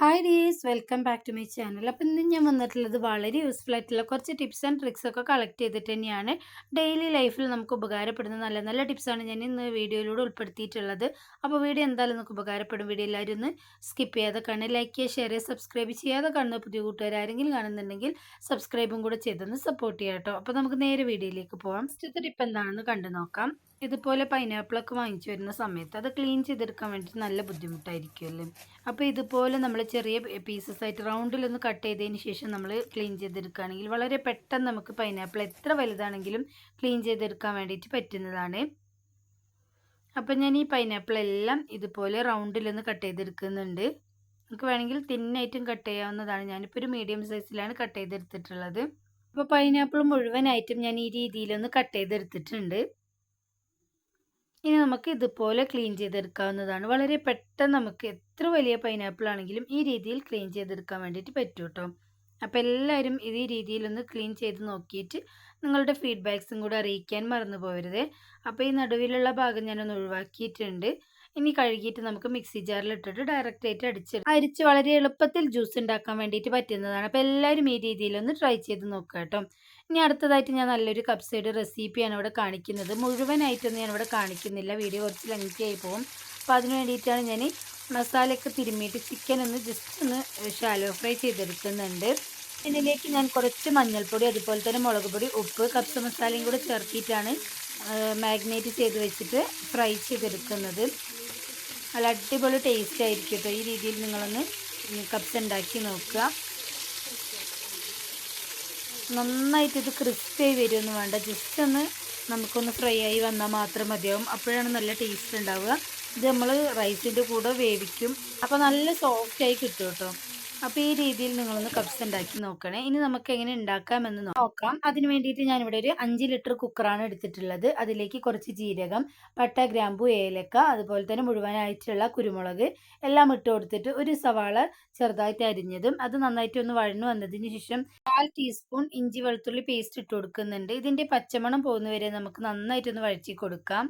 Hi dears welcome back to my channel അപ്പോൾ ഇന്ന് ഞാൻ വന്നിട്ടുള്ളത് വളരെ യൂസ്ഫുൾ ആയിട്ടുള്ള കുറച്ച് ടിപ്സ് ആൻഡ് ട്രിക്സ് ഒക്കെ കളക്ട് ചെയ്തിട്ട് തന്നെയാണ്. ഡെയിലി ലൈഫിൽ നമുക്ക് ഉപകാരപ്പെടുന്ന നല്ല നല്ല ടിപ്സാണ് ഞാൻ ഇന്ന് വീഡിയോയിലൂടെ ഉൾപ്പെടുത്തിയിട്ടുള്ളത്. അപ്പോൾ വീഡിയോ എന്തായാലും നമുക്ക് ഉപകാരപ്പെടും. വീഡിയോ എല്ലാവരും ഒന്ന് സ്കിപ്പ് ചെയ്യാതെ കാണുക. ലൈക്ക് ചെയ്യുക ഷെയർ ചെയ്യുക സബ്സ്ക്രൈബ് ചെയ്യാതെ കാണുന്ന പുതിയ കൂട്ടുകാർ ആരെങ്കിലും കാണുന്നുണ്ടെങ്കിൽ സബ്സ്ക്രൈബും കൂടെ ചെയ്തൊന്ന് സപ്പോർട്ട് ചെയ്യാം കേട്ടോ. അപ്പോൾ നമുക്ക് നേരെ വീഡിയോയിലേക്ക് പോകാം ഫസ്റ്റത്തെ ടിപ്പ് എന്താണെന്ന് കണ്ടു നോക്കാം. ഇതുപോലെ പൈനാപ്പിളൊക്കെ വാങ്ങിച്ചു വരുന്ന സമയത്ത് അത് ക്ലീൻ ചെയ്തെടുക്കാൻ വേണ്ടിയിട്ട് നല്ല ബുദ്ധിമുട്ടായിരിക്കുമല്ലേ അപ്പോൾ ഇതുപോലെ നമ്മൾ ചെറിയ പീസസ് ആയിട്ട് റൗണ്ടിലൊന്ന് കട്ട് ചെയ്തതിന് ശേഷം നമ്മൾ ക്ലീൻ ചെയ്തെടുക്കുകയാണെങ്കിൽ വളരെ പെട്ടെന്ന് നമുക്ക് പൈനാപ്പിൾ എത്ര വലുതാണെങ്കിലും ക്ലീൻ ചെയ്തെടുക്കാൻ വേണ്ടിയിട്ട് പറ്റുന്നതാണ്. അപ്പം ഞാൻ ഈ പൈനാപ്പിൾ എല്ലാം ഇതുപോലെ റൗണ്ടിലൊന്ന് കട്ട് ചെയ്തെടുക്കുന്നുണ്ട്. നമുക്ക് വേണമെങ്കിൽ തിന്നായിട്ടും കട്ട് ചെയ്യാവുന്നതാണ്. ഞാനിപ്പോൾ ഒരു മീഡിയം സൈസിലാണ് കട്ട് ചെയ്തെടുത്തിട്ടുള്ളത്. അപ്പോൾ പൈനാപ്പിൾ മുഴുവനായിട്ടും ഞാൻ ഈ രീതിയിലൊന്ന് കട്ട് ചെയ്തെടുത്തിട്ടുണ്ട്. ഇനി നമുക്ക് ഇതുപോലെ ക്ലീൻ ചെയ്തെടുക്കാവുന്നതാണ്. വളരെ പെട്ടെന്ന് നമുക്ക് എത്ര വലിയ പൈനാപ്പിൾ ആണെങ്കിലും ഈ രീതിയിൽ ക്ലീൻ ചെയ്തെടുക്കാൻ വേണ്ടിയിട്ട് പറ്റും കേട്ടോ അപ്പോൾ എല്ലാവരും ഈ രീതിയിലൊന്ന് ക്ലീൻ ചെയ്ത് നോക്കിയിട്ട് നിങ്ങളുടെ ഫീഡ്ബാക്സും കൂടെ അറിയിക്കാൻ മറന്നു പോകരുത് അപ്പോൾ ഈ നടുവിലുള്ള ഭാഗം ഞാനൊന്ന് ഒഴിവാക്കിയിട്ടുണ്ട്. ഇനി കഴുകിയിട്ട് നമുക്ക് മിക്സി ജാറിൽ ഇട്ടിട്ട് ഡയറക്റ്റ് ആയിട്ട് അടിച്ച് അരിച്ച് വളരെ എളുപ്പത്തിൽ ജ്യൂസ് ഉണ്ടാക്കാൻ വേണ്ടിയിട്ട് പറ്റുന്നതാണ്. അപ്പോൾ എല്ലാവരും ഈ രീതിയിലൊന്ന് ട്രൈ ചെയ്ത് നോക്കുക കേട്ടോ ഇനി അടുത്തതായിട്ട് ഞാൻ നല്ലൊരു കപ്സയുടെ റെസിപ്പിയാണ് ഇവിടെ കാണിക്കുന്നത്. മുഴുവനായിട്ടൊന്നും ഞാനിവിടെ കാണിക്കുന്നില്ല. വീഡിയോ കുറച്ച് ലെങ്തി ആയി പോകും. അപ്പോൾ അതിന് വേണ്ടിയിട്ടാണ് ഞാൻ മസാലയൊക്കെ തിരുമ്മിയിട്ട് ചിക്കൻ ഒന്ന് ജസ്റ്റ് ഒന്ന് ഷാലോ ഫ്രൈ ചെയ്തെടുക്കുന്നുണ്ട്. ഇതിലേക്ക് ഞാൻ കുറച്ച് മഞ്ഞൾപ്പൊടി അതുപോലെ തന്നെ മുളക് പൊടി ഉപ്പ് കപ്സ മസാലയും കൂടെ ചേർത്തിയിട്ടാണ് മാഗ്നേറ്റ് ചെയ്ത് വെച്ചിട്ട് ഫ്രൈ ചെയ്തെടുക്കുന്നത്. നല്ല അടിപൊളി ടേസ്റ്റ് ആയിരിക്കും കേട്ടോ. ഈ രീതിയിൽ നിങ്ങളൊന്ന് കപ്സ് ഉണ്ടാക്കി നോക്കുക. നന്നായിട്ട് ഇത് ക്രിസ്പിയായി വരുമെന്ന് വേണ്ട. ജസ്റ്റ് ഒന്ന് നമുക്കൊന്ന് ഫ്രൈ ആയി വന്നാൽ മാത്രം മതിയാവും. അപ്പോഴാണ് നല്ല ടേസ്റ്റ് ഉണ്ടാവുക. ഇത് നമ്മൾ റൈസിന്റെ കൂടെ വേവിക്കും. അപ്പോൾ നല്ല സോഫ്റ്റായി കിട്ടും കേട്ടോ. അപ്പോൾ ഈ രീതിയിൽ നിങ്ങളൊന്ന് കപ്സ് ഉണ്ടാക്കി നോക്കണേ. ഇനി നമുക്ക് എങ്ങനെ ഉണ്ടാക്കാമെന്ന് നോക്കാം. അതിന് വേണ്ടിയിട്ട് ഇവിടെ ഒരു അഞ്ച് ലിറ്റർ കുക്കറാണ് എടുത്തിട്ടുള്ളത്. അതിലേക്ക് കുറച്ച് ജീരകം പട്ട ഗ്രാമ്പു ഏലക്ക അതുപോലെ തന്നെ മുഴുവനായിട്ടുള്ള കുരുമുളക് എല്ലാം ഇട്ട് കൊടുത്തിട്ട് ഒരു സവാള ചെറുതായിട്ട് അരിഞ്ഞതും അത് നന്നായിട്ട് ഒന്ന് വഴന്നു വന്നതിന് ശേഷം കാൽ ടീസ്പൂൺ ഇഞ്ചി വെളുത്തുള്ളി പേസ്റ്റ് ഇട്ട് കൊടുക്കുന്നുണ്ട്. ഇതിന്റെ പച്ചമണം പോകുന്നവരെ നമുക്ക് നന്നായിട്ടൊന്ന് വഴറ്റി കൊടുക്കാം.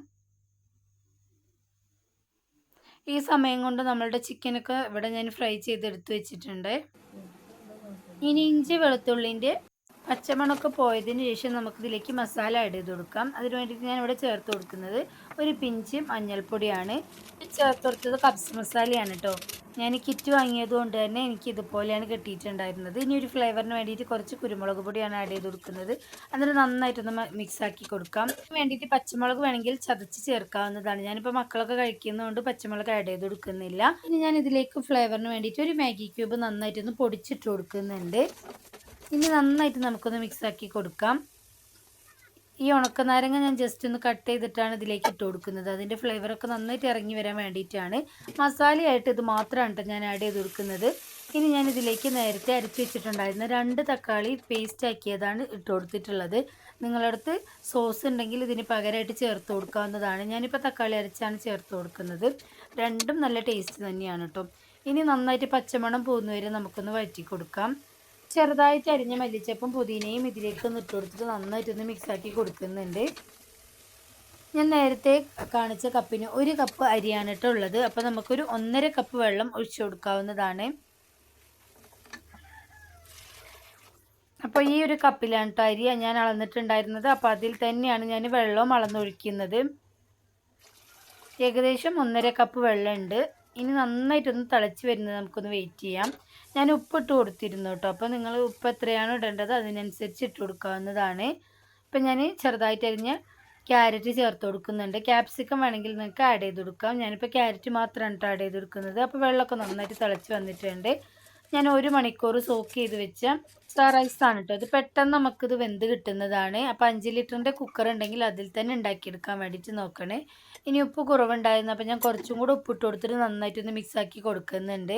ഈ സമയം കൊണ്ട് നമ്മളുടെ ചിക്കനൊക്കെ ഇവിടെ ഞാൻ ഫ്രൈ ചെയ്തെടുത്ത് വെച്ചിട്ടുണ്ട്. ഇനി ഇഞ്ചി വെളുത്തുള്ളിന്റെ പച്ചമണമൊക്കെ പോയതിന് ശേഷം നമുക്കിതിലേക്ക് മസാല ആഡ് ചെയ്ത് കൊടുക്കാം. അതിന് വേണ്ടിയിട്ട് ഞാൻ ഇവിടെ ചേർത്ത് കൊടുക്കുന്നത് ഒരു പിഞ്ച് മഞ്ഞൾപ്പൊടിയാണ്. ചേർത്ത് കൊടുത്തത് കബ്സ് മസാലയാണ് കേട്ടോ ഞാൻ കിറ്റ് വാങ്ങിയത് കൊണ്ട് തന്നെ എനിക്ക് ഇതുപോലെയാണ് കിട്ടിയിട്ടുണ്ടായിരുന്നത്. ഇനി ഒരു ഫ്ലേവറിന് വേണ്ടിയിട്ട് കുറച്ച് കുരുമുളക് പൊടിയാണ് ആഡ് ചെയ്ത് കൊടുക്കുന്നത്. എന്നിട്ട് നന്നായിട്ടൊന്ന് മിക്സ് ആക്കി കൊടുക്കാം. വേണ്ടിയിട്ട് പച്ചമുളക് വേണമെങ്കിൽ ചതച്ച് ചേർക്കാവുന്നതാണ്. ഞാനിപ്പോൾ മക്കളൊക്കെ കഴിക്കുന്നതുകൊണ്ട് പച്ചമുളക് ആഡ് ചെയ്ത് കൊടുക്കുന്നില്ല. ഇനി ഞാൻ ഇതിലേക്ക് ഫ്ലേവറിന് വേണ്ടിയിട്ട് ഒരു മാഗി ക്യൂബ് നന്നായിട്ടൊന്ന് പൊടിച്ചിട്ട് കൊടുക്കുന്നുണ്ട്. ഇനി നന്നായിട്ട് നമുക്കൊന്ന് മിക്സാക്കി കൊടുക്കാം. ഈ ഉണക്ക നാരങ്ങ ഞാൻ ജസ്റ്റ് ഒന്ന് കട്ട് ചെയ്തിട്ടാണ് ഇതിലേക്ക് ഇട്ട് കൊടുക്കുന്നത്. അതിന്റെ ഫ്ലേവറൊക്കെ നന്നായിട്ട് ഇറങ്ങി വരാൻ വേണ്ടിയിട്ടാണ്. മസാലയായിട്ട് ഇത് മാത്രമാണ് കേട്ടോ ഞാൻ ആഡ് ചെയ്ത് കൊടുക്കുന്നത് ഇനി ഞാൻ ഇതിലേക്ക് നേരത്തെ അരച്ച് വെച്ചിട്ടുണ്ടായിരുന്ന രണ്ട് തക്കാളി പേസ്റ്റ് ആക്കിയതാണ് ഇട്ട് കൊടുത്തിട്ടുള്ളത്. നിങ്ങളടുത്ത് സോസ് ഉണ്ടെങ്കിൽ ഇതിന് പകരമായിട്ട് ചേർത്ത് കൊടുക്കാവുന്നതാണ്. ഞാനിപ്പോൾ തക്കാളി അരച്ചാണ് ചേർത്ത് കൊടുക്കുന്നത്. രണ്ടും നല്ല ടേസ്റ്റ് തന്നെയാണ് കേട്ടോ ഇനി നന്നായിട്ട് പച്ചമണം പോകുന്നവരെ നമുക്കൊന്ന് വഴറ്റി കൊടുക്കാം. ചെറുതായിട്ട് അരിഞ്ഞ മല്ലിച്ചപ്പും പുതിനയും ഇതിലേക്ക് ഒന്ന് ഇട്ട് കൊടുത്തിട്ട് നന്നായിട്ടൊന്ന് മിക്സാക്കി കൊടുക്കുന്നുണ്ട്. ഞാൻ നേരത്തെ കാണിച്ച കപ്പിന് ഒരു കപ്പ് അരിയാണ് കേട്ടോ ഉള്ളത്. അപ്പോൾ നമുക്കൊരു ഒന്നര കപ്പ് വെള്ളം ഒഴിച്ചു കൊടുക്കാവുന്നതാണ്. അപ്പോൾ ഈ ഒരു കപ്പിലാണ് കേട്ടോ അരി ഞാൻ അളന്നിട്ടുണ്ടായിരുന്നത്. അപ്പോൾ അതിൽ തന്നെയാണ് ഞാൻ വെള്ളവും അളന്നൊഴിക്കുന്നത്. ഏകദേശം ഒന്നര കപ്പ് വെള്ളമുണ്ട്. ഇനി നന്നായിട്ടൊന്ന് തിളച്ച് വരുന്നത് നമുക്കൊന്ന് വെയിറ്റ് ചെയ്യാം. ഞാൻ ഉപ്പിട്ട് കൊടുത്തിരുന്നു കേട്ടോ. അപ്പോൾ നിങ്ങൾ ഉപ്പ് എത്രയാണോ ഇടേണ്ടത് അതിനനുസരിച്ച് ഇട്ട് കൊടുക്കാവുന്നതാണ്. ഇപ്പം ഞാൻ ചെറുതായിട്ട് അരിഞ്ഞ് ക്യാരറ്റ് ചേർത്ത് കൊടുക്കുന്നുണ്ട്. ക്യാപ്സിക്കം വേണമെങ്കിൽ നിങ്ങൾക്ക് ആഡ് ചെയ്ത് കൊടുക്കാം. ഞാനിപ്പോൾ ക്യാരറ്റ് മാത്രമാണ് കേട്ടോ ആഡ് ചെയ്ത് കൊടുക്കുന്നത്. അപ്പോൾ വെള്ളമൊക്കെ നന്നായിട്ട് തിളച്ച് വന്നിട്ടുണ്ട്. ഞാൻ ഒരു മണിക്കൂർ സോക്ക് ചെയ്ത് വെച്ച സ്റ്റാർ റൈസ് ആണ് കേട്ടോ ഇത് പെട്ടെന്ന് നമുക്കിത് വെന്ത് കിട്ടുന്നതാണ്. അപ്പോൾ അഞ്ച് ലിറ്ററിന്റെ കുക്കർ ഉണ്ടെങ്കിൽ അതിൽ തന്നെ ഉണ്ടാക്കിയെടുക്കാൻ വേണ്ടിയിട്ട് നോക്കണേ. ഇനി ഉപ്പ് കുറവുണ്ടായിരുന്നു. അപ്പോൾ ഞാൻ കുറച്ചും കൂടെ ഉപ്പിട്ട് കൊടുത്തിട്ട് നന്നായിട്ടൊന്ന് മിക്സ് ആക്കി കൊടുക്കുന്നുണ്ട്.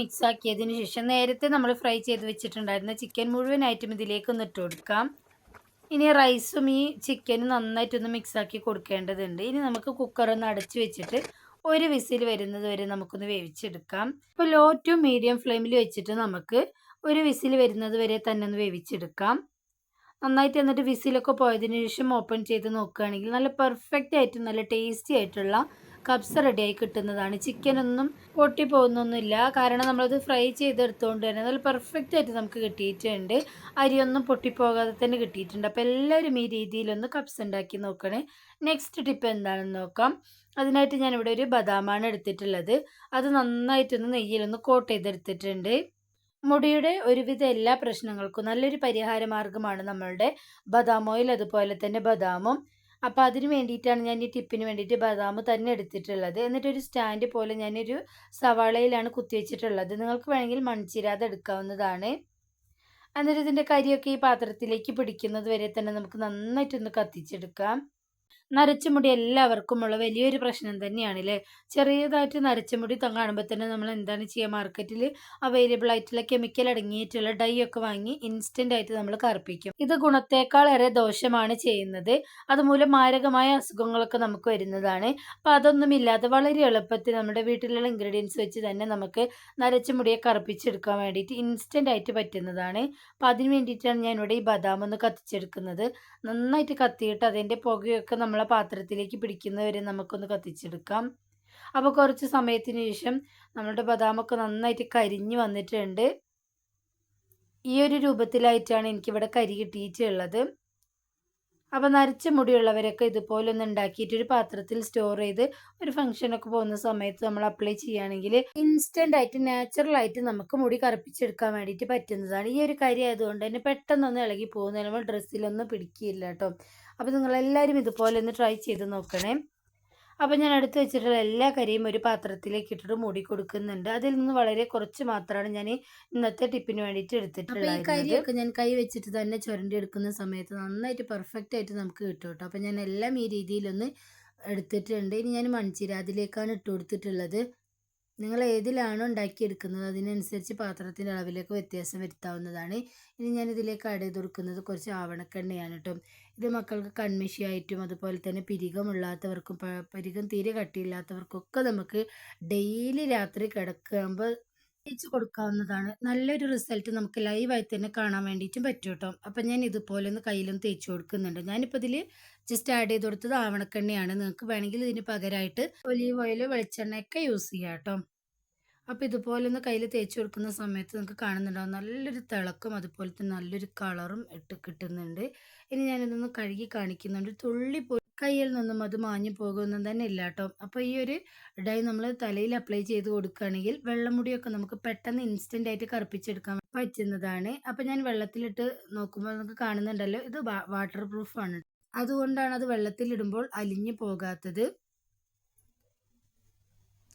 മിക്സ് ആക്കിയതിന് ശേഷം നേരത്തെ നമ്മൾ ഫ്രൈ ചെയ്ത് വെച്ചിട്ടുണ്ടായിരുന്ന ചിക്കൻ മുഴുവൻ ഐറ്റം ഇതിലേക്ക് ഒന്ന് ഇട്ട് കൊടുക്കാം. ഇനി റൈസും ഈ ചിക്കനും നന്നായിട്ടൊന്ന് മിക്സ് ആക്കി കൊടുക്കേണ്ടതുണ്ട്. ഇനി നമുക്ക് കുക്കർ ഒന്ന് അടച്ചു വെച്ചിട്ട് ഒരു വിസിൽ വരുന്നത് വരെ നമുക്കൊന്ന് വേവിച്ചെടുക്കാം. ഇപ്പോൾ ലോ ടു മീഡിയം ഫ്ലെയിമിൽ വെച്ചിട്ട് നമുക്ക് ഒരു വിസിൽ വരുന്നത് വരെ തന്നെ ഒന്ന് വേവിച്ചെടുക്കാം. നന്നായിട്ട് എന്നിട്ട് വിസിലൊക്കെ പോയതിന് ശേഷം ഓപ്പൺ ചെയ്ത് നോക്കുകയാണെങ്കിൽ നല്ല പെർഫെക്റ്റ് ആയിട്ട് നല്ല ടേസ്റ്റി ആയിട്ടുള്ള കബ്സ റെഡിയായി കിട്ടുന്നതാണ്. ചിക്കനൊന്നും പൊട്ടിപ്പോകുന്നൊന്നുമില്ല. കാരണം നമ്മളത് ഫ്രൈ ചെയ്തെടുത്തുകൊണ്ട് തന്നെ നല്ല പെർഫെക്റ്റ് ആയിട്ട് നമുക്ക് കിട്ടിയിട്ടുണ്ട്. അരിയൊന്നും പൊട്ടിപ്പോകാതെ തന്നെ കിട്ടിയിട്ടുണ്ട്. അപ്പോൾ എല്ലാവരും ഈ രീതിയിലൊന്ന് കബ്സ് ഉണ്ടാക്കി നോക്കണേ. നെക്സ്റ്റ് ടിപ്പ് എന്താണെന്ന് നോക്കാം. അതിനായിട്ട് ഞാനിവിടെ ഒരു ബദാമാണ് എടുത്തിട്ടുള്ളത്. അത് നന്നായിട്ടൊന്ന് നെയ്യിലൊന്ന് കോട്ട് ചെയ്തെടുത്തിട്ടുണ്ട്. മുടിയുടെ ഒരുവിധ എല്ലാ പ്രശ്നങ്ങൾക്കും നല്ലൊരു പരിഹാര മാർഗമാണ് നമ്മളുടെ ബദാം ഓയിൽ അതുപോലെ തന്നെ ബദാമും. അപ്പോൾ അതിന് വേണ്ടിയിട്ടാണ് ഞാൻ ഈ ടിപ്പിന് വേണ്ടിയിട്ട് ബദാം തന്നെ എടുത്തിട്ടുള്ളത്. എന്നിട്ടൊരു സ്റ്റാൻഡ് പോലെ ഞാനൊരു സവാളയിലാണ് കുത്തിവെച്ചിട്ടുള്ളത് നിങ്ങൾക്ക് വേണമെങ്കിൽ മൺചിരാതെ എടുക്കാവുന്നതാണ്. എന്നിട്ട് ഇതിന്റെ കരിയൊക്കെ ഈ പാത്രത്തിലേക്ക് പിടിക്കുന്നത് വരെ തന്നെ നമുക്ക് നന്നായിട്ടൊന്ന് കത്തിച്ചെടുക്കാം. നരച്ച മുടി എല്ലാവർക്കുമുള്ള വലിയൊരു പ്രശ്നം തന്നെയാണ് അല്ലേ ചെറിയതായിട്ട് നരച്ച മുടി കാണുമ്പോൾ തന്നെ നമ്മൾ എന്താണ് ചെയ്യുക മാർക്കറ്റിൽ അവൈലബിൾ ആയിട്ടുള്ള കെമിക്കൽ അടങ്ങിയിട്ടുള്ള ഡൈ ഒക്കെ വാങ്ങി ഇൻസ്റ്റന്റ് ആയിട്ട് നമ്മൾ കറുപ്പിക്കും. ഇത് ഗുണത്തേക്കാൾ ഏറെ ദോഷമാണ് ചെയ്യുന്നത്. അതുമൂലം മാരകമായ അസുഖങ്ങളൊക്കെ നമുക്ക് വരുന്നതാണ്. അപ്പോൾ അതൊന്നുമില്ലാതെ വളരെ എളുപ്പത്തിൽ നമ്മുടെ വീട്ടിലുള്ള ഇൻഗ്രീഡിയൻസ് വെച്ച് തന്നെ നമുക്ക് നരച്ച മുടിയെ കറുപ്പിച്ചെടുക്കാൻ വേണ്ടിയിട്ട് ഇൻസ്റ്റന്റ് ആയിട്ട് പറ്റുന്നതാണ്. അപ്പോൾ അതിന് വേണ്ടിയിട്ടാണ് ഞാൻ ഇവിടെ ഈ ബദാം ഒന്ന് കത്തിച്ചെടുക്കുന്നത്. നന്നായിട്ട് കത്തിയിട്ട് അതിന്റെ പുകയൊക്കെ നമ്മൾ നമ്മളെ പാത്രത്തിലേക്ക് പിടിക്കുന്നവരെ നമുക്കൊന്ന് കത്തിച്ചെടുക്കാം. അപ്പോൾ കുറച്ച് സമയത്തിന് ശേഷം നമ്മുടെ ബദാമൊക്കെ നന്നായിട്ട് കരിഞ്ഞ് വന്നിട്ടുണ്ട്. ഈ ഒരു രൂപത്തിലായിട്ടാണ് എനിക്കിവിടെ കരി കിട്ടിയിട്ടുള്ളത്. അപ്പോൾ നരച്ച മുടിയുള്ളവരൊക്കെ ഇതുപോലെ ഒന്ന് ഒരു പാത്രത്തിൽ സ്റ്റോർ ചെയ്ത് ഒരു ഫംഗ്ഷനൊക്കെ പോകുന്ന സമയത്ത് നമ്മൾ അപ്ലൈ ചെയ്യുകയാണെങ്കിൽ ഇൻസ്റ്റന്റ് ആയിട്ട് നാച്ചുറൽ ആയിട്ട് നമുക്ക് മുടി കറുപ്പിച്ചെടുക്കാൻ വേണ്ടിയിട്ട് പറ്റുന്നതാണ്. ഈ ഒരു കരി ആയതുകൊണ്ട് തന്നെ പെട്ടെന്നൊന്നും ഇളകി പോകുന്ന നമ്മൾ ഡ്രസ്സിലൊന്നും പിടിക്കില്ല കേട്ടോ. അപ്പോൾ നിങ്ങളെല്ലാവരും ഇതുപോലെ ഒന്ന് ട്രൈ ചെയ്ത് നോക്കണേ. അപ്പോൾ ഞാൻ അടുത്ത് വെച്ചിട്ടുള്ള എല്ലാ കരിയും ഒരു പാത്രത്തിലേക്ക് ഇട്ടിട്ട് മൂടി കൊടുക്കുന്നുണ്ട്. അതിൽ നിന്ന് വളരെ കുറച്ച് മാത്രമാണ് ഞാൻ ഇന്നത്തെ ടിപ്പിന് വേണ്ടിയിട്ട് എടുത്തിട്ടുള്ളത് ഈ കരിയൊക്കെ ഞാൻ കൈ വെച്ചിട്ട് തന്നെ ചുരണ്ടി എടുക്കുന്ന സമയത്ത് നന്നായിട്ട് പെർഫെക്റ്റ് ആയിട്ട് നമുക്ക് കിട്ടും കേട്ടോ. അപ്പോൾ ഞാൻ എല്ലാം ഈ രീതിയിലൊന്ന് എടുത്തിട്ടുണ്ട്. ഇനി ഞാൻ മൺചീര അതിലേക്കാണ് ഇട്ട് കൊടുത്തിട്ടുള്ളത്. നിങ്ങൾ ഏതിലാണോ ഉണ്ടാക്കിയെടുക്കുന്നത് അതിനനുസരിച്ച് പാത്രത്തിന്റെ അളവിലേക്ക് വ്യത്യാസം വരുത്താവുന്നതാണ്. ഇനി ഞാൻ ഇതിലേക്ക് ആഡ് ചെയ്ത് കൊടുക്കുന്നത് കുറച്ച് ആവണക്കെണ്ണയാണ് കേട്ടോ. ഇത് മക്കൾക്ക് കൺമിഷിയായിട്ടും അതുപോലെ തന്നെ പിരികമുള്ളാത്തവർക്കും പിരികം തീരെ കട്ടിയില്ലാത്തവർക്കൊക്കെ നമുക്ക് ഡെയിലി രാത്രി കിടക്കുമ്പോൾ തേച്ച് കൊടുക്കാവുന്നതാണ്. നല്ലൊരു റിസൾട്ട് നമുക്ക് ലൈവായി തന്നെ കാണാൻ വേണ്ടിയിട്ടും പറ്റും കേട്ടോ. അപ്പം ഞാൻ ഇതുപോലെ ഒന്ന് കയ്യിലും തേച്ച് കൊടുക്കുന്നുണ്ട്. ഞാനിപ്പോൾ ഇതിൽ ജസ്റ്റ് ആഡ് ചെയ്ത് കൊടുത്തത് ആവണക്കെണ്ണയാണ്. നിങ്ങൾക്ക് വേണമെങ്കിൽ ഇതിന് പകരമായിട്ട് ഒലീവ് ഓയിൽ വെളിച്ചെണ്ണയൊക്കെ യൂസ് ചെയ്യാം കേട്ടോ. അപ്പോൾ ഇതുപോലെ ഒന്ന് കയ്യിൽ തേച്ച് കൊടുക്കുന്ന സമയത്ത് നിങ്ങൾക്ക് കാണുന്നുണ്ടാവും. നല്ലൊരു തിളക്കം അതുപോലെ തന്നെ നല്ലൊരു കളറും ഇട്ട് കിട്ടുന്നുണ്ട്. ഇനി ഞാനിതൊന്ന് കഴുകി കാണിക്കുന്നുണ്ട്. തുള്ളി പോയി കയ്യിൽ നിന്നും അത് മാഞ്ഞു പോകുമെന്നും തന്നെ ഇല്ല കേട്ടോ അപ്പോൾ ഈ ഒരു ഡൈ നമ്മൾ തലയിൽ അപ്ലൈ ചെയ്ത് കൊടുക്കുകയാണെങ്കിൽ വെള്ളമുടിയൊക്കെ നമുക്ക് പെട്ടെന്ന് ഇൻസ്റ്റന്റ് ആയിട്ട് കറുപ്പിച്ചെടുക്കാൻ പറ്റുന്നതാണ്. അപ്പോൾ ഞാൻ വെള്ളത്തിലിട്ട് നോക്കുമ്പോൾ നമുക്ക് കാണുന്നുണ്ടല്ലോ ഇത് വാട്ടർ പ്രൂഫാണ് അതുകൊണ്ടാണ് അത് വെള്ളത്തിലിടുമ്പോൾ അലിഞ്ഞു പോകാത്തത്.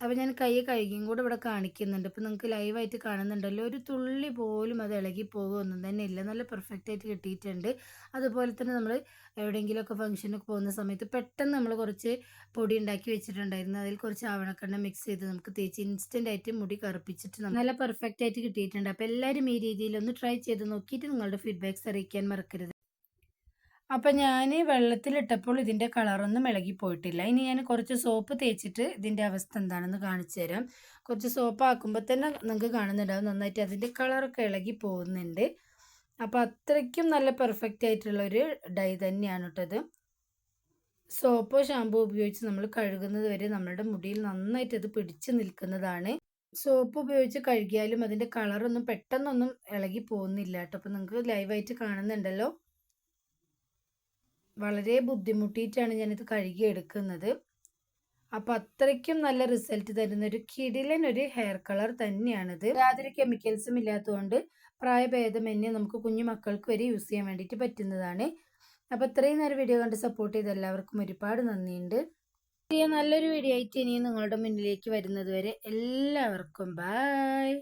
അപ്പോൾ ഞാൻ കൈ കഴുകിയും കൂടെ ഇവിടെ കാണിക്കുന്നുണ്ട്. ഇപ്പോൾ നിങ്ങൾക്ക് ലൈവായിട്ട് കാണുന്നുണ്ടല്ലോ. ഒരു തുള്ളി പോലും അത് ഇളകി പോകുമൊന്നും തന്നെ ഇല്ല. നല്ല പെർഫെക്റ്റ് ആയിട്ട് കിട്ടിയിട്ടുണ്ട്. അതുപോലെ തന്നെ നമ്മൾ എവിടെയെങ്കിലുമൊക്കെ ഫംഗ്ഷനൊക്കെ പോകുന്ന സമയത്ത് പെട്ടെന്ന് നമ്മൾ കുറച്ച് പൊടി ഉണ്ടാക്കി വെച്ചിട്ടുണ്ടായിരുന്നു. അതിൽ കുറച്ച് ആവണക്കെണ്ണ മിക്സ് ചെയ്ത് നമുക്ക് തേച്ച് ഇൻസ്റ്റന്റ് ആയിട്ട് മുടി കറുപ്പിച്ചിട്ട് നല്ല പെർഫെക്റ്റ് ആയിട്ട് കിട്ടിയിട്ടുണ്ട്. അപ്പോൾ എല്ലാവരും ഈ രീതിയിൽ ഒന്ന് ട്രൈ ചെയ്ത് നോക്കിയിട്ട് നിങ്ങളുടെ ഫീഡ്ബാക്ക്സ് അറിയിക്കാൻ മറക്കരുത്. അപ്പം ഞാൻ വെള്ളത്തിലിട്ടപ്പോൾ ഇതിന്റെ കളറൊന്നും ഇളകിപ്പോയിട്ടില്ല. ഇനി ഞാൻ കുറച്ച് സോപ്പ് തേച്ചിട്ട് ഇതിന്റെ അവസ്ഥ എന്താണെന്ന് കാണിച്ചു തരാം. കുറച്ച് സോപ്പ് ആക്കുമ്പോൾ തന്നെ നിങ്ങൾക്ക് കാണുന്നുണ്ടാവും നന്നായിട്ട് അതിന്റെ കളറൊക്കെ ഇളകി പോകുന്നുണ്ട്. അപ്പോൾ അത്രയ്ക്കും നല്ല പെർഫെക്റ്റ് ആയിട്ടുള്ളൊരു ഡൈ തന്നെയാണ് കേട്ടത് സോപ്പോ ഷാമ്പോ ഉപയോഗിച്ച് നമ്മൾ കഴുകുന്നത് വരെ നമ്മളുടെ മുടിയിൽ നന്നായിട്ട് അത് പിടിച്ചു നിൽക്കുന്നതാണ്. സോപ്പ് ഉപയോഗിച്ച് കഴുകിയാലും അതിന്റെ കളറൊന്നും പെട്ടെന്നൊന്നും ഇളകി പോകുന്നില്ല കേട്ടോ. അപ്പോൾ നിങ്ങൾക്ക് ലൈവായിട്ട് കാണുന്നുണ്ടല്ലോ. വളരെ ബുദ്ധിമുട്ടിയിട്ടാണ് ഞാനിത് കഴുകി എടുക്കുന്നത്. അപ്പോൾ അത്രയ്ക്കും നല്ല റിസൾട്ട് തരുന്ന ഒരു കിടിലൻ ഒരു ഹെയർ കളർ തന്നെയാണിത്. യാതൊരു കെമിക്കൽസും ഇല്ലാത്തതുകൊണ്ട് പ്രായഭേദമന്യേ നമുക്ക് കുഞ്ഞു മക്കൾക്ക് വരെ യൂസ് ചെയ്യാൻ വേണ്ടിയിട്ട് പറ്റുന്നതാണ്. അപ്പോൾ ഇത്രയും നേരം വീഡിയോ കണ്ട് സപ്പോർട്ട് ചെയ്ത എല്ലാവർക്കും ഒരുപാട് നന്ദിയുണ്ട്. നല്ലൊരു വീഡിയോ ആയിട്ട് ഇനിയും നിങ്ങളുടെ മുന്നിലേക്ക് വരുന്നത് വരെ എല്ലാവർക്കും ബായ്